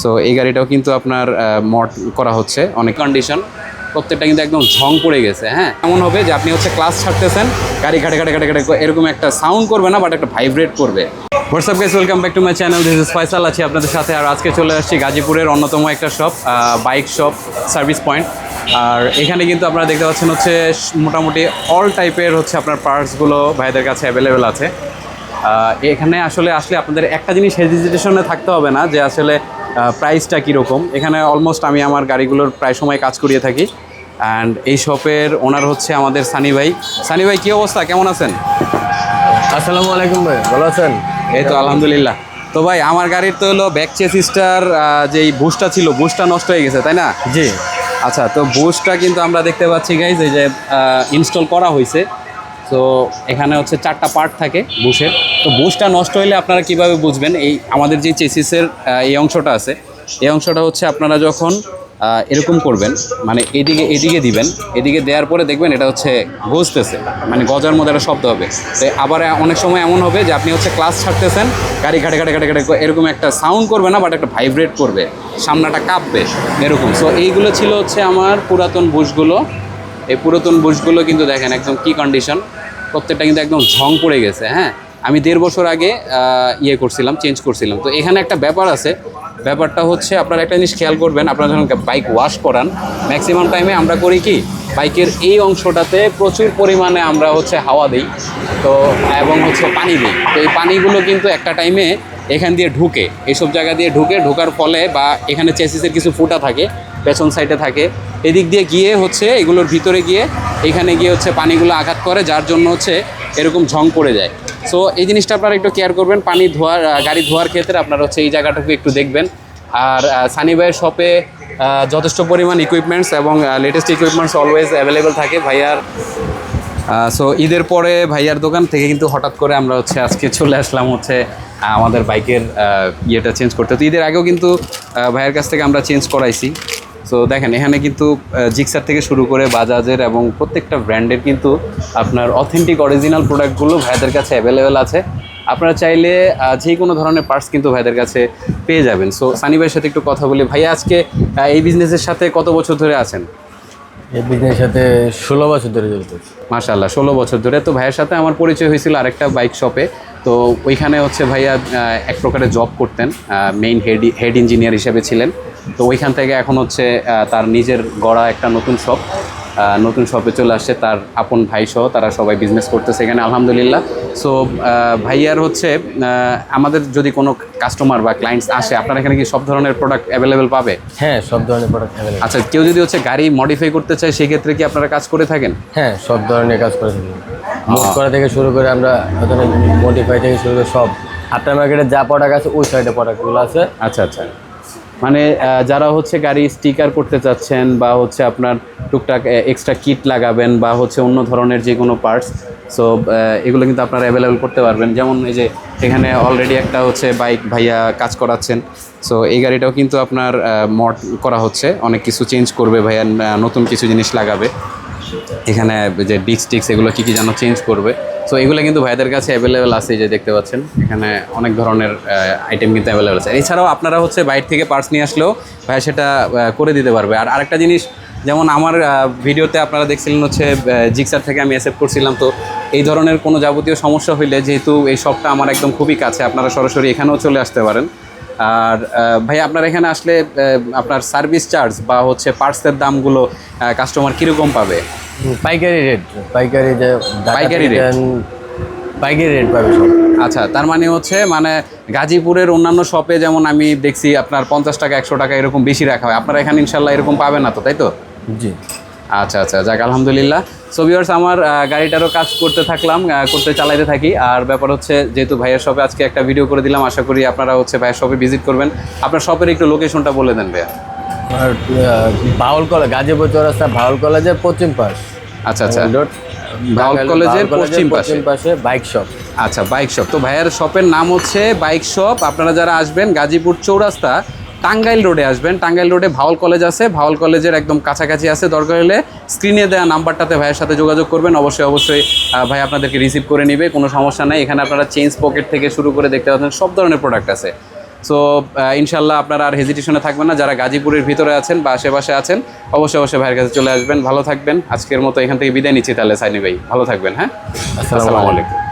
So এই গাড়িটাও কিন্তু আপনার মড করা হচ্ছে। অনেক কন্ডিশন প্রত্যেকটা কিন্তু একদম ঝং পড়ে গেছে হ্যাঁ? এমন হবে যে আপনি হচ্ছে ক্লাস ছাড়তেছেন, গাড়ি ঘাটে ঘাটে ঘাটে ঘাটে এরকম একটা সাউন্ড করবে না বাট একটা ভাইব্রেট করবে। WhatsApp guys welcome back to my channel this is Faisal আছি আপনাদের সাথে, আর আজকে চলে আসছি গাজীপুরের অন্যতম একটা shop bike shop service point আর এখানে কিন্তু আপনারা দেখতে পাচ্ছেন হচ্ছে মোটামুটি অল টাইপের হচ্ছে আপনার পার্টসগুলো ভাইদের কাছে অ্যাভেলেবেল আছে। এখানে আসলে আসলে আপনাদের একটা জিনিস হেজিটেশনে থাকতে হবে না, যে আসলে প্রাইসটা কীরকম? এখানে অলমোস্ট আমি আমার গাড়িগুলোর প্রায় সময় কাজ করিয়ে থাকি। অ্যান্ড এই শপের ওনার হচ্ছে আমাদের সানি ভাই। সানি ভাই কী অবস্থা? কেমন আছেন? আসসালামু আলাইকুম ভাই ভালো আছেন? এই তো আলহামদুলিল্লাহ। তো ভাই আমার গাড়ির তো হলো ব্যাক চেসিসটার যেই বুশটা ছিল বুশটা নষ্ট হয়ে গেছে তাই না? জি। আচ্ছা তো বুশটা কিন্তু আমরা দেখতে পাচ্ছি গাইজ এই যে ইনস্টল করা হয়েছে তো এখানে হচ্ছে চারটা পার্ট থাকে বুশের। তো বুশটা নষ্ট হলে আপনারা কীভাবে বুঝবেন? এই আমাদের যে চেসিসের এই অংশটা আছে, এই অংশটা হচ্ছে আপনারা যখন এরকম করবেন মানে এদিকে এদিকে দিবেন, এদিকে দেওয়ার পরে দেখবেন এটা হচ্ছে গজতেছে মানে গজার মধ্যে একটা শব্দ হবে। তো আবার অনেক সময় এমন হবে যে আপনি হচ্ছে ক্লাস ছাড়তেছেন, গাড়ি ঘাটে ঘাটে ঘাটে ঘাটে এরকম একটা সাউন্ড করবে না বাট একটা ভাইব্রেট করবে, সামনাটা কাঁপবে, এরকম। সো এইগুলো ছিল হচ্ছে আমার পুরাতন বুশগুলো। এই পুরাতন বুশগুলো কিন্তু দেখেন একদম কি কন্ডিশন প্রত্যেকটা কিন্তু একদম ঝং পড়ে গেছে হ্যাঁ? আমি দেড় বছর আগে ইয়ে করছিলাম চেঞ্জ করছিলাম। তো এখানে একটা ব্যাপার আছে। ব্যাপারটা হচ্ছে, আপনারা একটা জিনিস খেয়াল করবেন, আপনারা যখন বাইক ওয়াশ করান ম্যাক্সিমাম টাইমে আমরা করি কি? বাইকের এই অংশটাতে প্রচুর পরিমাণে আমরা হচ্ছে হাওয়া দিই, তো, এবং হচ্ছে পানি দিই। তো এই পানিগুলো কিন্তু একটা টাইমে এখান দিয়ে ঢুকে এইসব জায়গা দিয়ে ঢুকে, ঢোকার ফলে বা এখানে চেসিসের কিছু ফুটা থাকে, পেছন সাইডে থাকে। এদিক দিয়ে গিয়ে হচ্ছে এগুলোর ভিতরে গিয়ে, এখানে গিয়ে হচ্ছে পানিগুলো আঘাত করে, যার জন্য হচ্ছে এরকম ঝং পড়ে যায়। সো এই জিনিসটা আপনারা একটু কেয়ার করবেন, পানি ধোয়ার গাড়ি ধোয়ার ক্ষেত্রে আপনারা হচ্ছে এই জায়গাটাকে একটু দেখবেন। আর সানি ভাইয়ের শপে যথেষ্ট পরিমাণ ইকুইপমেন্টস এবং লেটেস্ট ইকুইপমেন্টস অলওয়েজ অ্যাভেলেবেল থাকে। ভাইয়ার সো ঈদের পরে ভাইয়ার দোকান থেকে কিন্তু হঠাৎ করে আমরা হচ্ছে আজকে চলে আসলাম হচ্ছে আমাদের বাইকের ইয়েটা চেঞ্জ করতে। তো ঈদের আগেও কিন্তু ভাইয়ের কাছ থেকে আমরা চেঞ্জ করাইছি। সো দেখেন, এখানে কিন্তু জিক্সার থেকে শুরু করে বাজাজের এবং প্রত্যেকটা ব্র্যান্ডের কিন্তু আপনার অথেন্টিক অরিজিনাল প্রোডাক্টগুলো ভাইদের কাছে অ্যাভেলেবেল আছে। আপনারা চাইলে যে কোনো ধরনের পার্টস কিন্তু ভাইদের কাছে পেয়ে যাবেন। সো সানি ভাইয়ের সাথে একটু কথা বলি। ভাইয়া, আজকে এই বিজনেসের সাথে কত বছর ধরে আছেন? এই বিজনেসের সাথে ষোলো বছর ধরে জড়িত মাশাল্লাহ ষোলো বছর ধরে। তো ভাইয়ের সাথে আমার পরিচয় হয়েছিল আরেকটা বাইক শপে তো ওইখানে হচ্ছে ভাইয়া এক প্রকারে জব করতেন মেইন হেড হেড ইঞ্জিনিয়ার হিসেবে ছিলেন। তো ওইখান থেকে এখন হচ্ছে তার নিজের গড়া একটা নতুন শপ নতুন শপে চলে আসছে তার আপন ভাই সহ তারা সবাই বিজনেস করতেছে এখানে আলহামদুলিল্লাহ। সো ভাইয়ার হচ্ছে আমাদের যদি কোনো কাস্টমার বা ক্লায়েন্টস আসে আপনারা এখানে কি সব ধরনের প্রোডাক্ট অ্যাভেলেবেল পাবে? হ্যাঁ সব ধরনের প্রোডাক্ট অ্যাভেলেবল আচ্ছা কেউ যদি হচ্ছে গাড়ি মডিফাই করতে চায় সেক্ষেত্রে কি আপনারা কাজ করে থাকেন? হ্যাঁ সব ধরনের কাজ করে থাকি। মুভ করা থেকে শুরু করে আমরা মডিফাই থেকে শুরু করে সব। আফটার মার্কেটে যা প্রোডাক্ট আছে ওই সাইডে প্রোডাক্টগুলো আছে। আচ্ছা আচ্ছা। মানে যারা হচ্ছে গাড়ি স্টিকার করতে চাচ্ছেন বা হচ্ছে আপনার টুকটাক এক্সট্রা কিট লাগাবেন বা হচ্ছে অন্য ধরনের যে কোনো পার্টস সো এগুলো কিন্তু আপনারা অ্যাভেলেবেল করতে পারবেন। যেমন এই যে এখানে অলরেডি একটা হচ্ছে বাইক ভাইয়া কাজ করাচ্ছেন সো এই গাড়িটাও কিন্তু আপনার মড করা হচ্ছে। অনেক কিছু চেঞ্জ করবে ভাইয়া নতুন কিছু জিনিস লাগাবে। এখানে যে ডিক্স টিক্স, এগুলো কী কী যেন চেঞ্জ করবে। সো এগুলো কিন্তু ভাইদের কাছে অ্যাভেলেবেল আছে যে দেখতে পাচ্ছেন। এখানে অনেক ধরনের আইটেম কিন্তু অ্যাভেলেবেল আছে। এছাড়াও আপনারা হচ্ছে বাইরে থেকে পার্টস নিয়ে আসলেও ভাই সেটা করে দিতে পারবে। আর আরেকটা জিনিস, যেমন আমার ভিডিওতে আপনারা দেখছিলেন হচ্ছে জিক্সার থেকে আমি অ্যাসেপ্ট করছিলাম। তো এই ধরনের কোনো যাবতীয় সমস্যা হইলে যেহেতু এই শপটা আমার একদম খুবই কাছে, আপনারা সরাসরি এখানেও চলে আসতে পারেন। আর ভাই আপনার এখানে আসলে আপনার সার্ভিস চার্জ বা হচ্ছে পার্টসের দামগুলো কাস্টমার কীরকম পাবে? পাইকারি রেট পাইকারি যে পাইকারি? দেন, পাইকারি রেট পাবে সব। আচ্ছা তার মানে হচ্ছে মানে গাজীপুরের অন্যান্য শপে যেমন আমি দেখছি আপনার পঞ্চাশ টাকা একশো টাকা এরকম বেশি রাখা হয়। আপনারা এখানে ইনশাল্লাহ এরকম পাবেন না তো তাই তো? জি। আচ্ছা আচ্ছা যাক আলহামদুলিল্লাহ। সো ভিউয়ার্স আমার গাড়িটারও কাজ করতে থাকলাম করতে চালাইতে থাকি। আর ব্যাপার হচ্ছে যেহেতু ভাইয়ের শপে আজকে একটা ভিডিও করে দিলাম আশা করি আপনারা হচ্ছে ভাইয়ের শপে ভিজিট করবেন। আপনার শপের একটু লোকেশনটা বলে দেন ভাইয়া। বাউল কলেজ গাজীপুর চৌরাস্তা বাউল কলেজের পশ্চিম পাশ। আচ্ছা আচ্ছা। বাউল কলেজের পশ্চিম পাশে পশ্চিম পাশে। বাইক শপ আচ্ছা বাইক শপ তো ভাইয়ের শপের নাম হচ্ছে বাইক শপ আপনারা যারা আসবেন গাজীপুর চৌরাস্তা টাঙ্গাইল রোডে আসবেন। টাঙ্গাইল রোডে ভাওয়াল কলেজ আছে। ভাওয়াল কলেজের একদম কাছাকাছি আছে। দরকার হলে স্ক্রিনে দেওয়া নাম্বারটাতে ভাইয়ের সাথে যোগাযোগ করবেন। অবশ্যই অবশ্যই ভাই আপনাদেরকে রিসিভ করে নেবে। কোনো সমস্যা নেই। এখানে আপনারা চেঞ্জ পকেট থেকে শুরু করে দেখতে পাচ্ছেন সব ধরনের প্রোডাক্ট আছে। সো ইনশাল্লাহ আপনারা আর হেজিটেশনে থাকবেন না। যারা গাজীপুরের ভিতরে আছেন বা আশেপাশে আছেন অবশ্যই অবশ্যই ভাইয়ের কাছে চলে আসবেন। ভালো থাকবেন। আজকের মতো এখান থেকে বিদায় নিচ্ছি তাহলে সাইনি ভাই। ভালো থাকবেন হ্যাঁ? আসসালামু আলাইকুম।